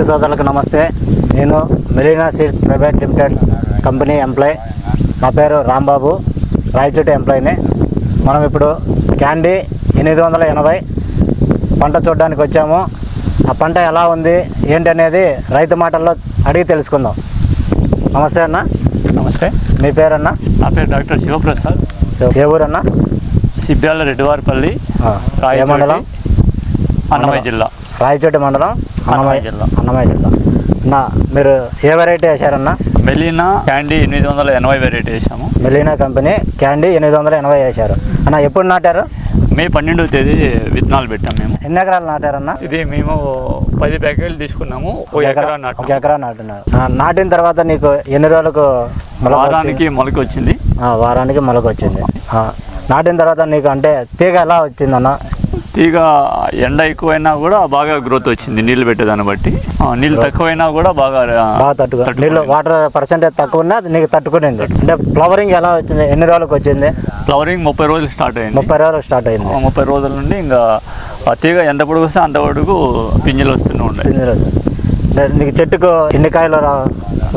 రైతు సోదరులకు నమస్తే. నేను Marina seeds private limited company employee. నా పేరు రాంబాబు. రాయచోటి ఎంప్లాయీని. మనం ఇప్పుడు క్యాండీ ఎనిమిది వందల ఎనభై పంట చూడడానికి వచ్చాము. ఆ పంట ఎలా ఉంది? ఏంటి అనేది రైతు మాటల్లో అడిగి తెలుసుకుందాం. నమస్తే అన్న. నమస్తే. మీ పేరన్నా? నా పేరు డాక్టర్ శివప్రసాద్. ఏ ఊరన్నా? సిబ్బ్యాల రెడ్డివారిపల్లి మండలం? అన్నమయ్య జిల్లా. రాయచోటి మండలం. అన్నమయ్య జిల్లా. అన్నమయ్య జిల్లా. అన్న మీరు ఏ వెరైటీ వేశారన్నా? మెలీనా క్యాండీ ఎనిమిది వందల ఎనభై వెరైటీ వేసాము మెలీనా కంపెనీ క్యాండీ ఎనిమిది వందల ఎనభై వేశారు. అన్న ఎప్పుడు నాటారు? మే పన్నెండవ తేదీ విత్తనాలు పెట్టాం మేము. ఎన్ని ఎకరాలు నాటారన్న? ఇది మేము పది ప్యాకెట్లు తీసుకున్నాము ఒక ఎకరా ఒక నాటాం ఎకరా నాటున్నారు. నాటిన తర్వాత నీకు ఎన్ని రోజులకు? వారానికి మొలక వచ్చింది. ఆ, వారానికి మొలక వచ్చింది. నాటిన తర్వాత నీకు అంటే తీగ ఎలా వచ్చిందన్న? తీగ ఎండ ఎక్కువైనా కూడా బాగా గ్రోత్ వచ్చింది నీళ్ళు పెట్టేదాన్ని బట్టి. నీళ్ళు తక్కువైనా కూడా బాగా. నీళ్ళు వాటర్ పర్సెంటేజ్ తక్కువ ఉన్నా అది నీకు తట్టుకునింది. అంటే ఫ్లవరింగ్ ఎలా వచ్చింది? ఎన్ని రోజులకు వచ్చింది? ఫ్లవరింగ్ ముప్పై రోజులు స్టార్ట్ అయింది. ముప్పై రోజులకు స్టార్ట్ అయింది. ముప్పై రోజుల నుండి ఇంకా తీగ ఎంత పొడుగు వస్తే అంత పొడుగు పింజలు వస్తూనే ఉన్నాయి ఎన్ని రోజులు నీకు చెట్టుకు ఎన్ని కాయలు రా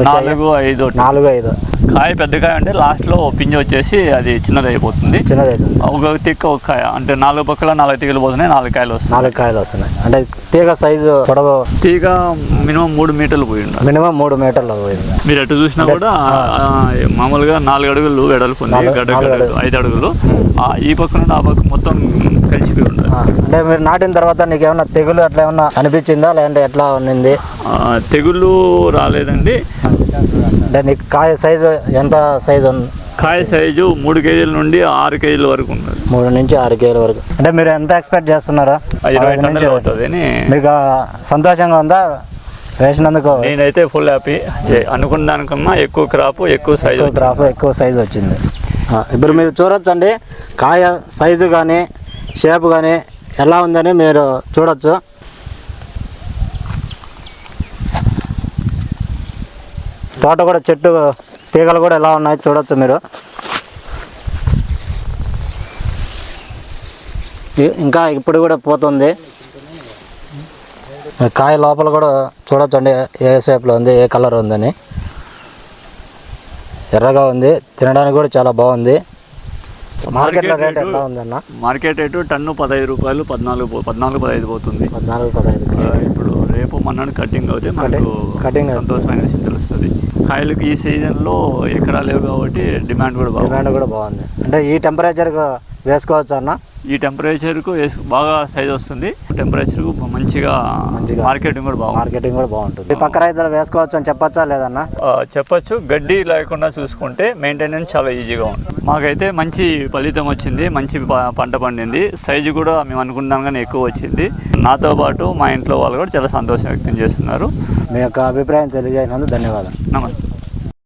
నాలుగు ఐదు. నాలుగు ఐదు. కాయ పెద్ద కాయ అంటే లాస్ట్లో పింజ వచ్చేసి అది చిన్నది అయిపోతుంది చిన్నది అవుతుంది ఒక తిక్క ఒక కాయ. అంటే నాలుగు పక్కల నాలుగు తీగలు పోతున్నాయి నాలుగు కాయలు వస్తాయి నాలుగు కాయలు వస్తున్నాయి. అంటే తీగ సైజు పొడవు? తీగ మినిమం మూడు మీటర్లు పోయి ఉండాలి. మినిమం మూడు మీటర్లు పోయింది మీరు ఎటు చూసినా కూడా మామూలుగా నాలుగు అడుగులు వెడల్పు ఉంది. ఐదు అడుగులు. ఈ పక్క నుండి ఆ పక్క మొత్తం కలిసిపోయి అంటే మీరు నాటిన తర్వాత నీకు ఏమన్నా తెగులు అట్లా ఏమన్నా అనిపించిందా? లేదంటే ఎట్లా ఉన్నింది? తెగుళ్ళు రాలేదండి. అంటే నీకు కాయ సైజు ఎంత సైజు ఉంది కాయ సైజు మూడు కేజీల నుండి ఆరు కేజీల వరకు ఉన్నది. మూడు నుంచి ఆరు కేజీల వరకు. అంటే మీరు ఎంత ఎక్స్పెక్ట్ చేస్తున్నారా? ఇరవై టన్నులు అవుతుంది అని మీకు సంతోషంగా ఉందా? వేసినందుకు నేనైతే ఫుల్ హ్యాపీ. అనుకున్న దానికన్నా ఎక్కువ క్రాప్ ఎక్కువ సైజు క్రాప్ ఎక్కువ సైజు వచ్చింది. ఇప్పుడు మీరు చూడొచ్చండి. కాయ సైజు కానీ షేప్ కానీ ఎలా ఉందని మీరు చూడొచ్చు. తోట కూడా చెట్టు తీగలు కూడా ఎలా ఉన్నాయి చూడొచ్చు మీరు. ఇంకా ఇప్పుడు కూడా పోతుంది. కాయ లోపల కూడా చూడొచ్చండి ఏ షేప్లో ఉంది ఏ కలర్ ఉందని. ఎర్రగా ఉంది తినడానికి కూడా చాలా బాగుంది. మార్కెట్లో రేట్ ఉందన్న? మార్కెట్ రేటు టన్ను పదహైదు రూపాయలు పద్నాలుగు పద్నాలుగు పదహైదు పోతుంది. పద్నాలుగు పదహైదు ఇప్పుడు రేపు మన్నాడు కటింగ్ అవుతే మనకు అవుతుంది. సంతోషమైన విషయం తెలుస్తుంది. కాయలకు ఈ సీజన్లో ఎక్కడా లేవు కాబట్టి డిమాండ్ కూడా బాగుంది. డిమాండ్ కూడా బాగుంది. అంటే ఈ టెంపరేచర్కి వేసుకోవచ్చు అన్న? ఈ టెంపరేచర్కు బాగా సైజ్ వస్తుంది. టెంపరేచర్కు మంచిగా మంచిగా. మార్కెటింగ్ కూడా బాగుంది మార్కెటింగ్ కూడా బాగుంటుంది. పక్క రైతులు వేసుకోవచ్చు అని చెప్పచ్చా లేదన్న? చెప్పొచ్చు. గడ్డి లేకుండా చూసుకుంటే మెయింటెనెన్స్ చాలా ఈజీగా ఉంది మాకైతే మంచి ఫలితం వచ్చింది. మంచి పంట పండింది. సైజు కూడా మేము అనుకున్నాం కానీ ఎక్కువ వచ్చింది. నాతో పాటు మా ఇంట్లో వాళ్ళు కూడా చాలా సంతోషం వ్యక్తం చేస్తున్నారు. మీ యొక్క అభిప్రాయం తెలియజేసినందుకు ధన్యవాదాలు. నమస్తే.